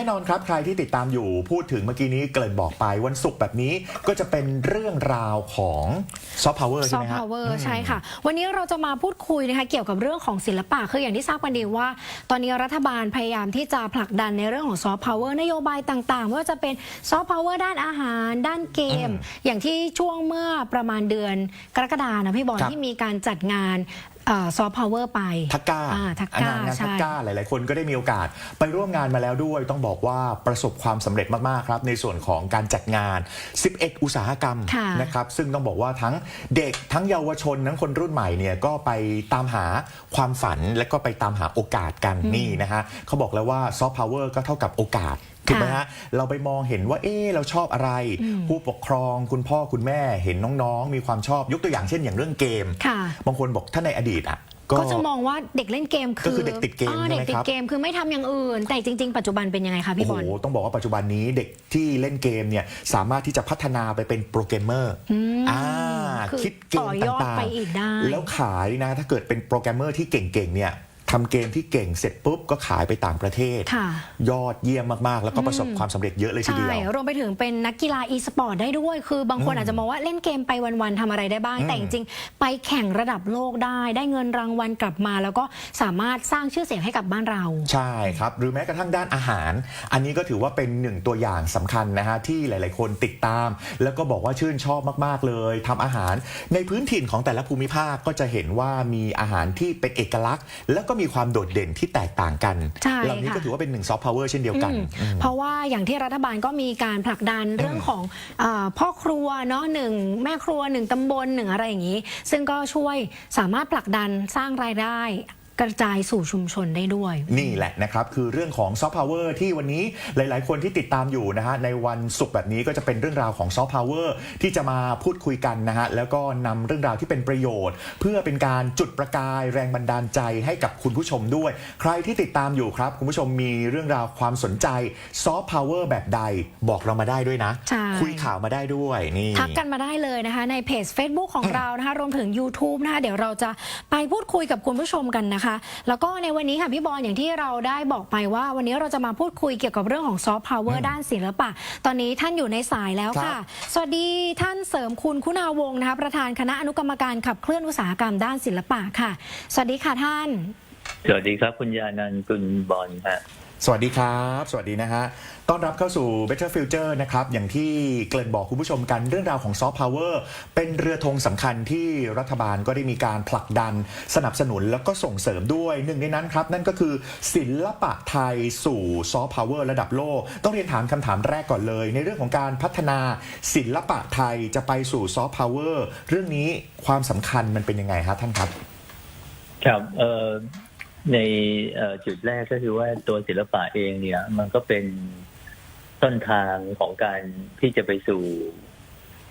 แน่นอนครับ ใครที่ติดตามอยู่พูดถึงเมื่อกี้นี้เกริ่นบอกไปวันศุกร์แบบนี้ก็จะเป็นเรื่องราวของซอฟต์พาวเวอร์ซใช่อไหฟมต์ฮะ พาวเวอร์มใช่ค่ะ วันนี้เราจะมาพูดคุยนะคะเกี่ยวกับเรื่องของศิลปะคืออย่างที่ทราบกันดีว่า ตอนนี้รัฐบาลพยายามที่จะผลักดันในเรื่องของซอฟต์พาวเวอร์นโยบายต่างๆไม่ว่าจะเป็นซอฟต์พาวเวอร์ด้านอาหาร ด้านเกมอืมอย่างที่ช่วงเมื่อประมาณเดือนกรกฎานะพี่บอลครับ ที่มีการจัดงาน ซอฟต์พาวเวอร์ไปทักก้าอ่าทักอันก้านั้นงานทักใช่ก้าหลาย ๆ คนก็ได้มีโอกาส ไปร่วมงานมาแล้วด้วย ต้องบอกว่าประสบความสำเร็จมาก ๆ ครับ ในส่วนของการจัดงาน 11 อุตสาหกรรมค่ะนะครับซึ่งต้องบอกว่าทั้งเด็กทั้งเยาวชนทั้งคนรุ่นใหม่เนี่ยก็ไปตามหาความฝันและก็ไปตามหาโอกาสกันนี่นะฮะเขาบอกแล้วว่าซอฟต์พาวเวอร์ก็เท่ากับโอกาส ถูกไหมฮะ เราไปมองเห็นว่า เอ๊ะเราชอบอะไร ผู้ปกครองคุณพ่อคุณแม่เห็นน้องๆ มีความชอบยกตัวอย่างเช่นอย่างเรื่องเกมค่ะบางคนบอกถ้าในอดีตอะก็จะมองว่าเด็กเล่นเกมคือก็คือเด็กติดเกมอ่าใช่เด็ไหกมติคดรับเกมคือไม่ทำอย่างอื่น แต่จริง ๆ ปัจจุบันเป็นยังไงคะพี่โอ้บโหอลต้องบอกว่าปัจจุบันนี้เด็กที่เล่นเกมเนี่ยสามารถที่จะพัฒนาไปเป็นโปรแกรมเมอร์มอ่าคือคิดเกต่มอยอดต่างไปอีกได้ๆแล้วขายนะถ้าเกิดเป็นโปรแกรมเมอร์ที่เก่งๆเนี่ย ทำเกมที่เก่งเสร็จปุ๊บก็ขายไปต่างประเทศ ค่ะ ยอดเยี่ยมมากๆ แล้วก็ประสบความสำเร็จเยอะเลยทีใช่ เดียว รวมไปถึงเป็นนักกีฬา e สปอร์ตได้ด้วย คือบางคนอืมอาจจะมองว่าเล่นเกมไปวันๆทำอะไรได้บ้างอืมแต่จริงๆ ไปแข่งระดับโลกได้ ได้เงินรางวัลกลับมา แล้วก็สามารถสร้างชื่อเสียงให้กับบ้านเรา ใช่ครับ หรือแม้กระทั่งด้านอาหาร อันนี้ก็ถือว่าเป็นหนึ่งตัวอย่างสำคัญนะฮะที่หลาย ๆ คนติดตาม แล้วก็บอกว่าชื่นชอบมาก ๆ เลยทำอาหาร ในพื้นถิ่นของแต่ละภูมิภาคก็จะเห็นว่ามีอาหารที่เป็นเอกลักษณ์ แล้วก็มีความโดดเด่นที่แตกต่างกันใช่เหล่านี้ค่ะก็ถือว่าเป็นหนึ่งซอฟต์พาวเวอร์เช่นเดียวกันอืมอืมเพราะว่าอย่างที่รัฐบาลก็มีการผลักดันเรื่องของอาพ่อครัวเนาะหนึ่งแม่ครัวหนึ่งตำบลหนึ่งอะไรอย่างนี้ ซึ่งก็ช่วยสามารถผลักดันสร้างรายได้ กระจายสู่ชุมชนได้ด้วย นี่แหละนะครับ คือเรื่องของซอฟต์พาวเวอร์ที่วันนี้หลาย ๆ คนที่ติดตามอยู่นะฮะในวันศุกร์แบบนี้ก็จะเป็นเรื่องราวของซอฟต์พาวเวอร์ที่จะมาพูดคุยกันนะฮะแล้วก็นำเรื่องราวที่เป็นประโยชน์ เพื่อเป็นการจุดประกายแรงบันดาลใจให้กับคุณผู้ชมด้วย ใครที่ติดตามอยู่ครับ คุณผู้ชมมีเรื่องราวความสนใจซอฟต์พาวเวอร์แบบใดบอกเรามาได้ด้วยนะใช่คุยข่าวมาได้ด้วยนี่ทักกันมาได้เลยนะคะ ในเพจ Facebook ของเรานะคะรวมถึง YouTube นะคะเดี๋ยวเราจะไปพูดคุยกับคุณผู้ชมกันนะคะแล้วก็ในวันนี้ค่ะพี่บอลอย่างที่เราได้บอกไปว่า วันนี้เราจะมาพูดคุยเกี่ยวกับเรื่องของซอฟต์พาวเวอร์ด้านศิลปะ ตอนนี้ท่านอยู่ในสายแล้วค่ะ สวัสดีท่านเสริมคุณคุณาวงศ์นะคะประธานคณะอนุกรรมการขับเคลื่อนอุตสาหกรรมด้านศิลปะค่ะ สวัสดีค่ะท่าน สวัสดีครับคุณยานันท์คุณบอลฮะ สวัสดีครับ สวัสดีนะฮะ ต้อนรับเข้าสู่ Better Future นะครับ อย่างที่เกริ่นบอกคุณผู้ชมกันเรื่องราวของซอฟต์พาวเวอร์เป็นเรือธงสำคัญที่รัฐบาลก็ได้มีการผลักดัน สนับสนุนแล้วก็ส่งเสริมด้วยหนึ่งในนั้นครับ นั่นก็คือศิลปะไทยสู่ซอฟต์พาวเวอร์ระดับโลก ต้องเรียนถามคำถามแรกก่อนเลย ในเรื่องของการพัฒนาศิลปะไทยจะไปสู่ซอฟต์พาวเวอร์เรื่องนี้ความสำคัญมันเป็นยังไงครับท่านครับ ครับเอ่อ ในจุดแรกก็คือว่าตัวศิลปะเองเนี่ย มันก็เป็นต้นทางของการที่จะไปสู่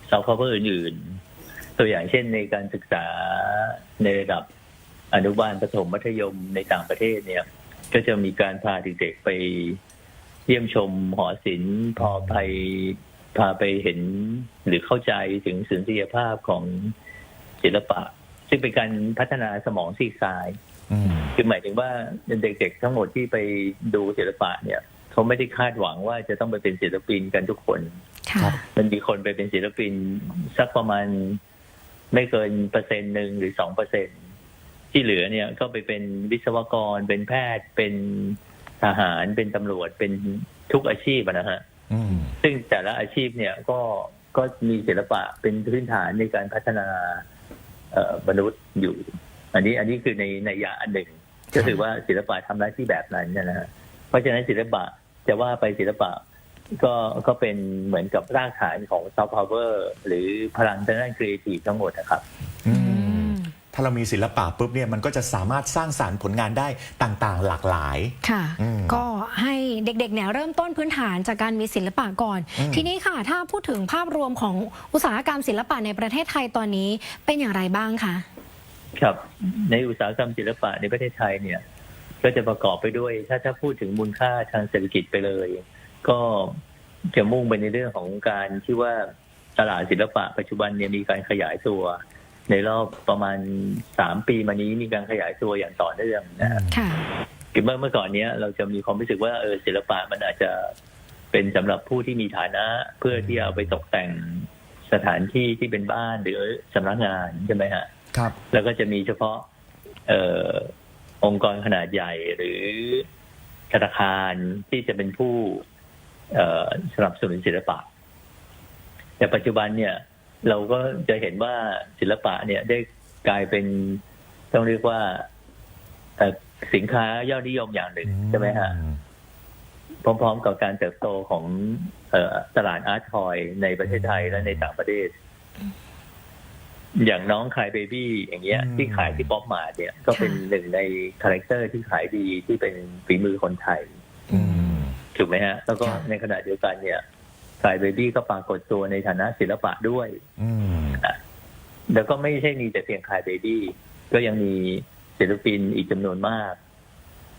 ซอฟต์พาวเวอร์อื่นๆ ตัวอย่างเช่นในการศึกษาในระดับอนุบาลประถมมัธยมในต่างประเทศเนี่ย ก็จะมีการพาเด็กๆไปเยี่ยมชมหอศิลป์พอไปพาไปเห็นหรือเข้าใจถึงสุนทรียภาพของศิลปะ ซึ่งเป็นการพัฒนาสมองซีกซ้าย คือหมายถึงว่าเด็กๆทั้งหมดที่ไปดูศิลปะเนี่ยเขาไม่ได้คาดหวังว่าจะต้องไปเป็นศิลปินกันทุกคนค่ะมันมีคนไปเป็นศิลปินสักประมาณไม่เกินเปอร์เซ็นต์หนึ่งหรือสองเปอร์เซ็นที่เหลือเนี่ยก็ไปเป็นวิศวกร เป็นแพทย์ เป็นทหาร เป็นตำรวจ เป็นทุกอาชีพอะนะฮะอืมซึ่งแต่ละอาชีพเนี่ยก็ก็มีศิลปะเป็นพื้นฐานในการพัฒนาเอ่อมนุษย์อยู่ อันนี้อันนี้คือในในยะอันหนึ่ง ก็คือว่าศิลปะทำหน้าที่แบบนั้นนะฮะเพราะฉะนั้นศิลปะจะว่าไปศิลปะก็ก็เป็นเหมือนกับรากฐานของซอฟต์พาวเวอร์หรือพลังทางด้านครีเอทีฟทั้งหมดนะครับอือืมมถ้าเรามีศิลปะปุ๊บเนี่ยมันก็จะสามารถสร้างสารรค์ผลงานได้ต่างๆ หลากหลายค่ะอืมก็ให้เด็กๆเนี่ยเริ่มต้นพื้นฐานจากการมีศิลปะก่อนอืมทีนี้ค่ะ ถ้าพูดถึงภาพรวมของอุตสาหกรรมศิลปะในประเทศไทยตอนนี้เป็นอย่างไรบ้างคะ ครับ ในอุตสาหกรรมศิลปะในประเทศไทยเนี่ย ก็จะประกอบไปด้วย ถ้าถ้าพูดถึงมูลค่าทางเศรษฐกิจไปเลย ก็จะมุ่งไปในเรื่องของการที่ว่าตลาดศิลปะปัจจุบันเนี่ยมีการขยายตัว ในรอบประมาณสามปีมานี้มีการขยายตัวอย่างต่อเนื่องนะครับค่ะคือเมื่อเมื่อก่อนเนี้ยเราจะมีความรู้สึกว่าเออศิลปะมันอาจจะเป็นสำหรับผู้ที่มีฐานะเพื่อที่เอาไปตกแต่งสถานที่ที่เป็นบ้านหรือสำนักงานใช่ไหมฮะ ครับแล้วก็จะมีเฉพาะเอ่อองค์กรขนาดใหญ่หรือธนาคารที่จะเป็นผู้เอ่อสนับสนุนศิลปะ แต่ปัจจุบันเนี่ย เราก็จะเห็นว่าศิลปะเนี่ยได้กลายเป็นต้องเรียกว่าเอ่อสินค้ายอดนิยมอย่างหนึ่งใช่ไหมฮะพร้อมๆกับการเติบโตของเอ่อตลาดอาร์ตทอยในประเทศไทยและในต่างประเทศ อย่างน้องคายเบบี้อย่างเงี้ยอืมที่ขายที่ป๊อปมาร์ทเนี่ยก็เป็นหนึ่งในคาแรคเตอร์ที่ขายดีที่เป็นฝีมือคนไทยอืมถูกไหมฮะ แล้วก็ครับในขณะเดียวกันเนี่ยคายเบบี้ก็ปรากฏตัวในฐานะศิลปะด้วยอืมแล้วก็ไม่ใช่มีแต่เพียงคายเบบี้ก็ยังมีศิลปินอีกจำนวนมาก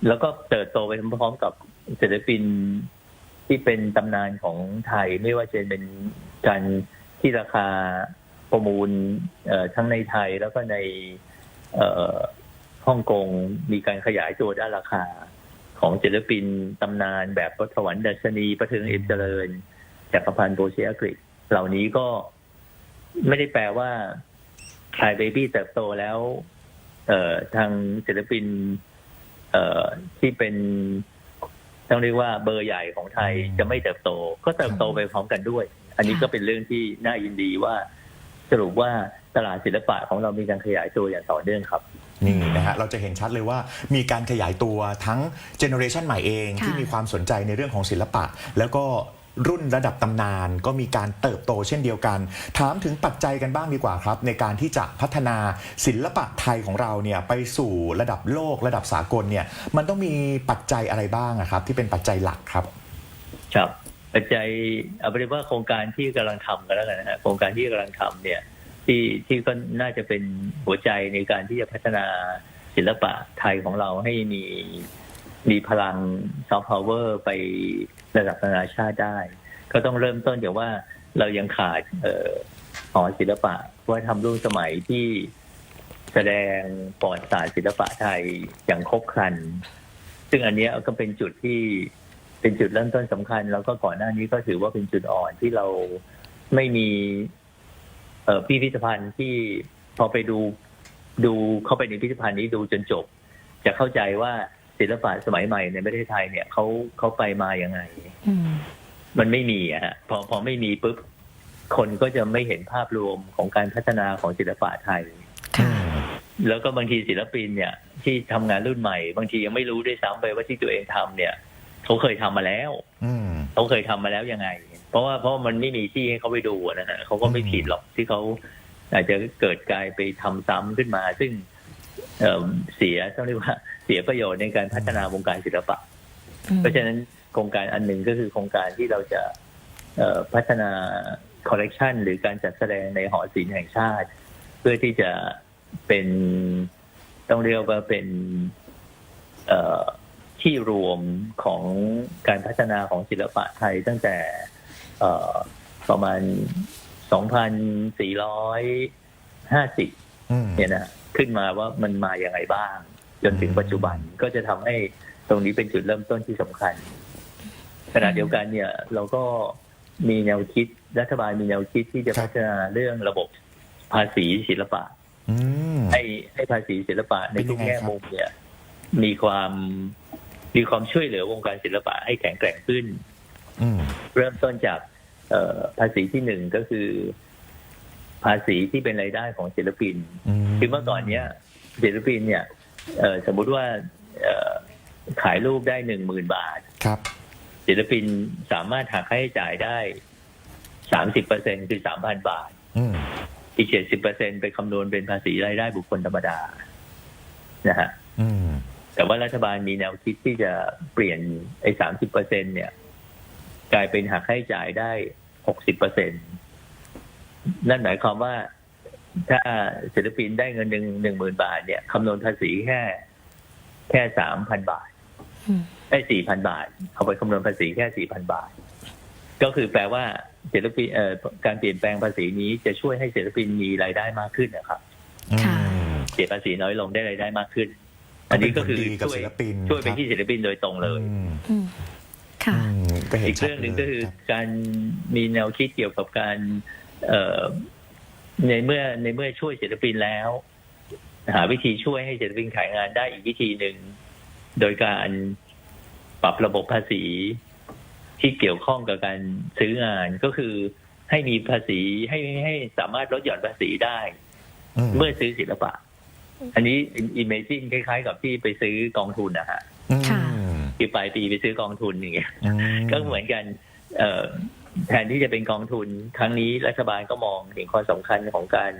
แล้วก็เติบโตไปพร้อมๆกับศิลปินที่เป็นตำนานของไทยไม่ว่าจะเป็นการที่ราคา ประมูลทั้งในไทยแล้วก็ในฮ่องกงมีการขยายตัวด้านราคา ของศิลปินตำนานแบบสวรรค์ดัชนีประเทืองเอ็มเจริญจักรพันธ์โบเชียกฤษเหล่านี้ก็ไม่ได้แปลว่าคลายเบบี้เติบโตแล้ว เอ่อทางศิลปิน เอ่อที่เป็นต้องเรียกว่าเบอร์ใหญ่ของไทยจะไม่เติบโต ก็เติบโตไปพร้อมกันด้วย อันนี้ก็เป็นเรื่องที่น่ายินดีว่า สรุปว่าตลาดศิลปะของเรามีการขยายตัวอย่างต่อเนื่องครับนี่นะฮะเราจะเห็นชัดเลยว่ามีการขยายตัวทั้งเจเนอเรชันใหม่เองค่ะที่มีความสนใจในเรื่องของศิลปะ แล้วก็รุ่นระดับตำนานก็มีการเติบโตเช่นเดียวกัน ถามถึงปัจจัยกันบ้างดีกว่าครับ ในการที่จะพัฒนาศิลปะไทยของเราเนี่ยไปสู่ระดับโลกระดับสากลเนี่ยมันต้องมีปัจจัยอะไรบ้างอะครับ ที่เป็นปัจจัยหลักครับ ครับ ปัจจัยเอาเป็นว่าโครงการที่กำลังทำกันแล้วกันนะฮะโครงการที่กำลังทำเนี่ย ที่ที่ก็น่าจะเป็นหัวใจในการที่จะพัฒนาศิลปะไทยของเราให้มีมีพลังซอฟต์พาวเวอร์ไประดับนานาชาติได้ ก็ต้องเริ่มต้นจากว่าเรายังขาดเออหอศิลปะวัฒนธรรมร่วมสมัยที่แสดงประวัติศาสตร์ศิลปะไทยอย่างครบครัน ซึ่งอันนี้ก็เป็นจุดที่ เป็นจุดเริ่มต้นสำคัญ แล้วก็ก่อนหน้านี้ก็ถือว่าเป็นจุดอ่อนที่เราไม่มีเอ่อพิพิธภัณฑ์ที่พอไปดูดูเข้าไปในพิพิธภัณฑ์นี้ดูจนจบ จะเข้าใจว่าศิลปะสมัยใหม่ในประเทศไทยเนี่ยเขาเขาไปมาอย่างไงอืมมันไม่มีอะฮะพอพอไม่มีปุ๊บคนก็จะไม่เห็นภาพรวมของการพัฒนาของศิลปะไทยค่ะแล้วก็บางทีศิลปินเนี่ย ที่ทำงานรุ่นใหม่ บางทียังไม่รู้ด้วยซ้ำไปว่าที่ตัวเองทำเนี่ย เขาเคยทำมาแล้ว อืมเขาเคยทำมาแล้วยังไง เพราะว่าเพราะว่ามันไม่มีที่ให้เขาไปดูอะนะฮะเขาก็ไม่อืมผิดหรอกที่เขาอาจจะเกิดกลายไปทำซ้ำขึ้นมา ซึ่งเอ่อเสียต้องเรียกว่าเสียประโยชน์ในการพัฒนาวงการศิลปะ เพราะฉะนั้นโครงการอันหนึ่งก็คือโครงการที่เราจะเอ่อพัฒนาคอลเลกชันหรือการจัดแสดงในหอศิลป์แห่งชาติ เพื่อที่จะเป็นต้องเรียกว่าเป็นเอ่อ ที่รวมของการพัฒนาของศิลปะไทยตั้งแต่เอ่อประมาณ 2,450อืมเนี่ยนะขึ้นมาว่ามันมาอย่างไรบ้าง จนถึงปัจจุบันก็จะทำให้ตรงนี้เป็นจุดเริ่มต้นที่สำคัญขณะเดียวกันเนี่ยเราก็มีแนวคิดรัฐบาลมีแนวคิดที่จะครับพัฒนาเรื่องระบบภาษีศิลปะอืมให้ให้ภาษีศิลปะในทุกเป็นยังไงแง่ครับมุมเนี่ย มีความ มีความช่วยเหลือวงการศิลปะให้แข็งแกร่งขึ้นอืมเริ่มต้นจากเอ่อภาษีที่หนึ่งก็คือ ภาษีที่เป็นรายได้ของศิลปิน คือเมื่อก่อนเนี้ยศิลปินเนี่ยเอ่อสมมุติว่าเอ่อขายรูปได้หนึ่งหมื่นบาท ครับ ศิลปินสามารถหักค่าใช้จ่ายได้สามสิบเปอร์เซ็นคือสามพันบาทอืมอีกเจ็ดสิบเปอร์เซ็นไปคำนวณเป็นภาษีรายได้บุคคลธรรมดานะฮะอืม แต่ว่ารัฐบาลมีแนวคิดที่จะเปลี่ยนไอ้สามสิบเปอร์เซ็นเนี่ย กลายเป็นหักค่าใช้จ่ายได้หกสิบเปอร์เซ็นนั่นหมายความว่าถ้าศิลปินได้เงินหนึ่งหนึ่งหมื่นบาท เนี่ยคำนวณภาษีแค่ แค่สามพันบาทอืมได้สี่พันบาท เอาไปคำนวณภาษีแค่สี่พันบาท ก็คือแปลว่าศิลปินเอ่อการเปลี่ยนแปลงภาษีนี้จะช่วยให้ศิลปินมีรายได้มากขึ้นนะครับค่ะอืมเสียภาษีน้อยลงได้รายได้มากขึ้น อันนี้ก็คือเป็นผลดีกับช่วยศิลปินช่วยไปครับที่ศิลปินโดยตรงเลยอืมอืมค่ะอืมก็เห็นอีกชัดเรื่องหนึ่งลยก็คือรับการมีแนวคิดเกี่ยวกับการเอ่อในเมื่อในเมื่อช่วยศิลปินแล้ว หาวิธีช่วยให้ศิลปินขายงานได้อีกวิธีหนึ่ง โดยการปรับระบบภาษีที่เกี่ยวข้องกับการซื้องานก็คือให้มีภาษีให้ให้สามารถลดหย่อนภาษีได้มเมื่อซื้อศิลปะ อันนี้ imagine คล้าย ๆ กับที่ไปซื้อกองทุนนะฮะค่ะอืมคือปลายปีไปซื้อกองทุนอย่างเงี้ยอืมก็เหมือนกันเอ่อแทนที่จะเป็นกองทุนครั้งนี้รัฐบาลก็มองเห็นความสำคัญของการ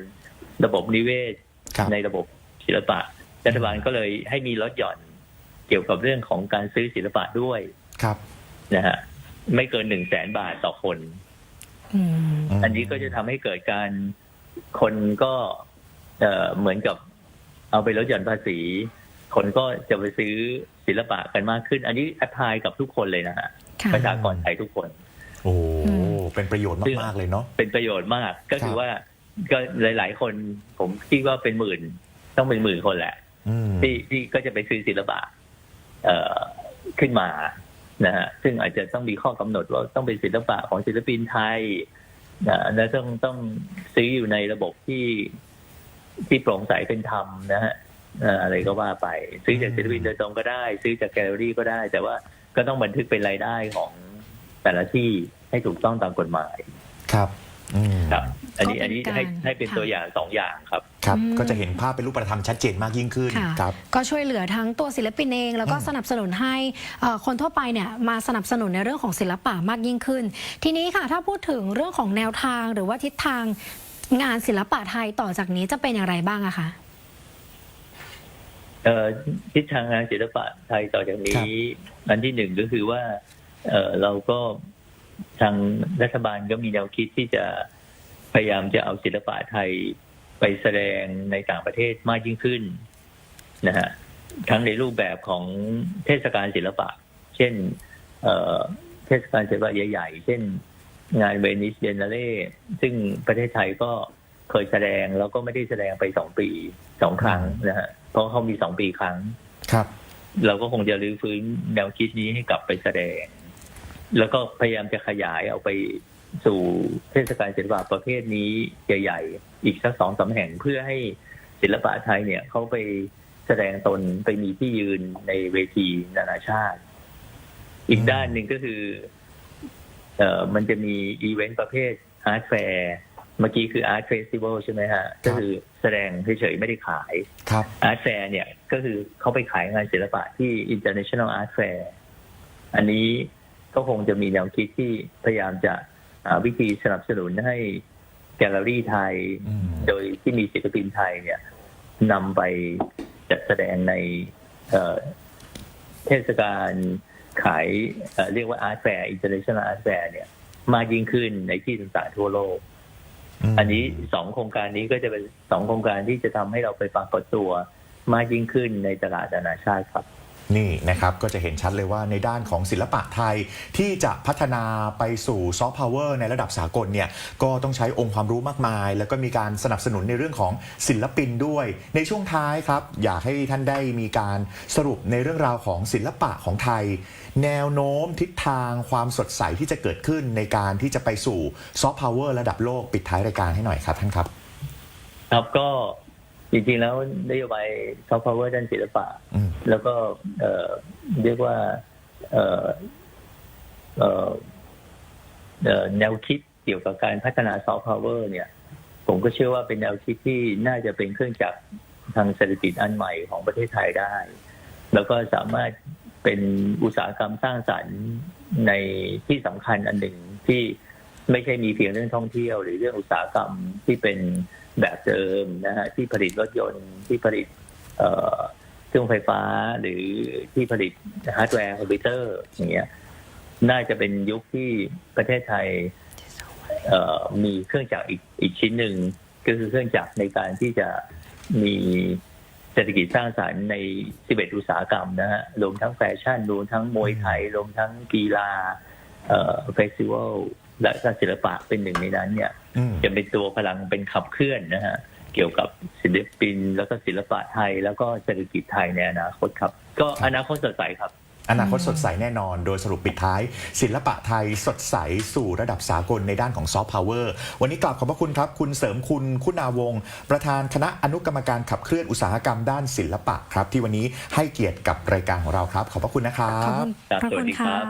ระบบนิเวศครับในระบบศิลปะ รัฐบาลก็เลยให้มีลดหย่อนเกี่ยวกับเรื่องของการซื้อศิลปะด้วยครับนะฮะไม่เกินหนึ่งแสนบาทต่อคนอืมมอันนี้ก็จะทำให้เกิดการคนก็เอ่อเหมือนกับ เอาไปลดหย่อนภาษี คนก็จะไปซื้อศิลปะกันมากขึ้น อันนี้แอพพลายกับทุกคนเลยนะฮะค่ะประชากรไทยทุกคน โอ้โหอืมเป็นประโยชน์มากๆเลยเนาะ เป็นประโยชน์มากก็คือครับว่าก็หลาย ๆ คนผมคิดว่าเป็นหมื่น ต้องเป็นหมื่นคนแหละ อืม ที่ที่ก็จะไปซื้อศิลปะ เอ่อขึ้นมานะฮะซึ่งอาจจะต้องมีข้อกำหนดว่าต้องเป็นศิลปะของศิลปินไทยนะและต้องต้องซื้ออยู่ในระบบที่ ที่โปร่งใสเป็นธรรมนะฮะเอ่ออะไรก็ว่าไป ซื้อจากศิลปินโดยตรงก็ได้ ซื้อจากแกลเลอรี่ก็ได้ แต่ว่าก็ต้องบันทึกเป็นรายได้ของแต่ละที่ให้ถูกต้องตามกฎหมายครับอืมครับ อันนี้ก็เป็นอันนี้ให้การให้เป็นค่ะตัวอย่างสองอย่างครับครับอืมก็จะเห็นภาพเป็นรูปธรรมชัดเจนมากยิ่งขึ้นค่ะครับก็ช่วยเหลือทั้งตัวศิลปินเอง แล้วก็อืมสนับสนุนให้เอ่อคนทั่วไปเนี่ยมาสนับสนุนในเรื่องของศิลปะมากยิ่งขึ้น ทีนี้ค่ะถ้าพูดถึงเรื่องของแนวทางหรือว่าทิศทาง งานศิลปะไทยต่อจากนี้จะเป็นอย่างไรบ้างอะคะเอ่อทิศทางงานศิลปะไทยต่อจากนี้อันที่หนึ่งก็คือว่า เอ่อเราก็ทางรัฐบาลก็มีแนวคิดที่จะพยายามจะเอาศิลปะไทยไปแสดงในต่างประเทศมากยิ่งขึ้นนะฮะทั้งในรูปแบบของเทศกาลศิลปะ เช่นเอ่อเทศกาลศิลปะใหญ่ ๆ เช่น งานเวนิสเ i นเล่ซึ่งประเทศไทยก็เคยแสดงแล้วก็ไม่ได้แสดงไปสองปีสองครั้งนะฮะเพราะเขามีสองปีครั้งครับ เราก็คงจะรื้อฟื้นแนวคิดนี้ให้กลับไปแสดง แล้วก็พยายามจะขยายเอาไปสู่เทศกาลศิลปะประเภทนี้ใหญ่ๆอีกสักสองสามแห่งเพื่อให้ศิลปะไทยเนี่ยเขาไปแสดงตนไปมีที่ยืนในเวทีนานาชาติ อีกด้านหนึ่งก็คือ เอ่อมันจะมีอีเวนต์ประเภทอาร์ตแฟร์เมื่อกี้คืออาร์ตเฟสติวัลใช่ไหมฮะ ก็คือแสดงเฉยๆไม่ได้ขายครับอาร์ตแฟร์เนี่ยก็คือเขาไปขายงานศิลปะที่ International Art Fair อันนี้ก็คงจะมีแนวคิดที่พยายามจะหาวิธีสนับสนุนให้แกลเลอรี่ไทยอืมโดยที่มีศิลปินไทยเนี่ยนำไปจัดแสดงในเอ่อเทศกาล ขายเอ่อเรียกว่า Art Fair International Art Fair เนี่ย มากยิ่งขึ้นในที่ต่างๆทั่วโลกมอันนี้สองโครงการนี้ก็จะเป็นสองโครงการที่จะทำให้เราไปปรากฏตัวมากยิ่งขึ้นในตลาดนานาชาติครับ นี่นะครับก็จะเห็นชัดเลยว่าในด้านของศิลปะไทยที่จะพัฒนาไปสู่ซอฟต์พาวเวอร์ในระดับสากลเนี่ยก็ต้องใช้องค์ความรู้มากมาย แล้วก็มีการสนับสนุนในเรื่องของศิลปินด้วย ในช่วงท้ายครับ อยากให้ท่านได้มีการสรุปในเรื่องราวของศิลปะของไทย แนวโน้มทิศทางความสดใสที่จะเกิดขึ้นในการที่จะไปสู่ซอฟต์พาวเวอร์ระดับโลกปิดท้ายรายการให้หน่อยครับท่านครับ ครับก็ จริงๆแล้วนโยบายซอฟต์พาวเวอร์ด้านศิลปะอืมแล้วก็เอ่อเรียกว่าเอ่อเอ่อเอ่อแนวคิดเกี่ยวกับการพัฒนาซอฟต์พาวเวอร์เนี่ย ผมก็เชื่อว่าเป็นแนวคิดที่น่าจะเป็นเครื่องจักรทางเศรษฐกิจอันใหม่ของประเทศไทยได้ แล้วก็สามารถเป็นอุตสาหกรรมสร้างสรรค์ในที่สำคัญอันหนึ่งที่ไม่ใช่มีเพียงเรื่องท่องเที่ยว หรือเรื่องอุตสาหกรรมที่เป็น แบบเดิมนะฮะที่ผลิตรถยนต์ที่ผลิตเครื่องไฟฟ้าหรือที่ผลิตฮาร์ดแวร์คอมพิวเตอร์อย่างเงี้ยน่าจะเป็นยุคที่ประเทศไทยมีเครื่องจักรอีกอีกชิ้นหนึ่งก็คือเครื่องจักรในการที่จะมีเศรษฐกิจสร้างสรรค์ใน 11 อุตสาหกรรมนะฮะรวมทั้งแฟชั่นรวมทั้งมวยไทยรวมทั้งกีฬาเอ่อเฟสติวัล และก็ศิลปะเป็นหนึ่งในนั้นเนี่ยอืมจะเป็นตัวพลังเป็นขับเคลื่อนนะฮะเกี่ยวกับศิลปิน แล้วก็ศิลปะไทย แล้วก็เศรษฐกิจไทยในอนาคตครับ ก็ครับอนาคตสดใสครับอนาคตสดใสแน่นอน โดยสรุปปิดท้าย ศิลปะไทยสดใสสู่ระดับสากลในด้านของซอฟต์พาวเวอร์วันนี้กลับขอบพระคุณครับ คุณเสริมคุณคุณาวงศ์ประธานคณะอนุกรรมการขับเคลื่อนอุตสาหกรรมด้านศิลปะครับ ที่วันนี้ให้เกียรติกับรายการของเราครับ ขอบพระคุณนะครัขอบคุบณครับ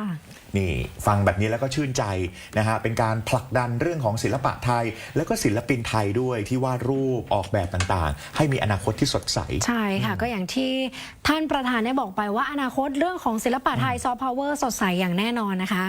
พระสวัคุสณดีครัค่ะบนี่ฟังแบบนี้แล้วก็ชื่นใจนะฮะเป็นการผลักดันเรื่องของศิลปะไทย แล้วก็ศิลปินไทยด้วยที่วาดรูปออกแบบต่างๆ ให้มีอนาคตที่สดใส ใช่ค่ะ ก็อย่างที่ท่านประธานได้บอกไปว่าอนาคตเรื่องของศิลปะไทยซอฟต์พาวเวอร์สดใสอย่างแน่นอนนะคะ